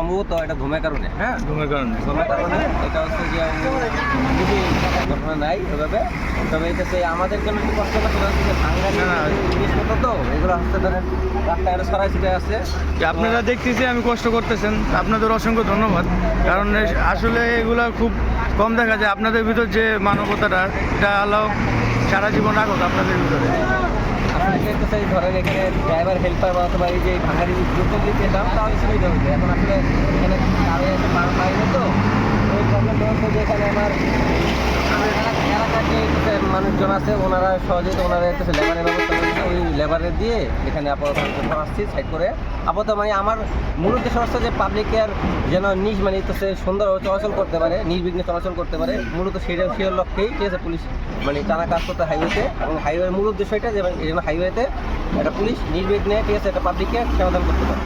ঘুমের কারণে হ্যাঁ? ঘুমের কারণে। ঘুমের কারণে এটা হচ্ছে যে খুবই ঘটনা নাই ওইভাবে। তবে এটা হচ্ছে আমাদের জন্য একটু কষ্ট করতে। জিনিসপত্র তো এগুলো হচ্ছে ধরেন রাস্তায় আরও ছড়াই ছিটে আছে? যে আপনারা দেখতেছি আমি কষ্ট করতেছেন আপনাদের অসংখ্য ধন্যবাদ। কারণ আসলে এগুলো খুব কম দেখা যায় আপনাদের ভিতর যে মানবতাটা এটা আল্লাহ সারা জীবন রাখুক আপনাদের ভিতরে। আপনাকে তো সেই ধরেন এখানে ড্রাইভার হেল্পার বা অথবা এই যে ভাঙারি যুদ্ধ দিতে পেতাম তাহলে সুবিধা হতো এখন আসলে এখানে কারও এসে পা পাইনি তো ওই প্রবলেমটা হচ্ছে যে এখানে আমার আমার এলাকা- এলাকার যে মানুষজন আছে, ওনারা সহজে ওনারা হচ্ছে লেবারের ব্যবস্থা করেছে ওই লেবারের দিয়ে এখানে আপাতত আসছি সাইড করে। আপাতত মানে আমার মূল উদ্দেশ্য হচ্ছে যে পাবলিকের যেন নিজ মানে হচ্ছে সুন্দর চলাচল করতে পারে, নির্বিঘ্নে চলাচল করতে পারে। মূলত সেটা সেই লক্ষ্যেই, ঠিক আছে, পুলিশ মানে টানা কাজ করতে হাইওয়েতে এবং হাইওয়ের মূল উদ্দেশ্য এটা যে হাইওয়েতে একটা পুলিশ নির্বিঘ্নে, ঠিক আছে, একটা পাবলিককে সমাধান করতে পারে।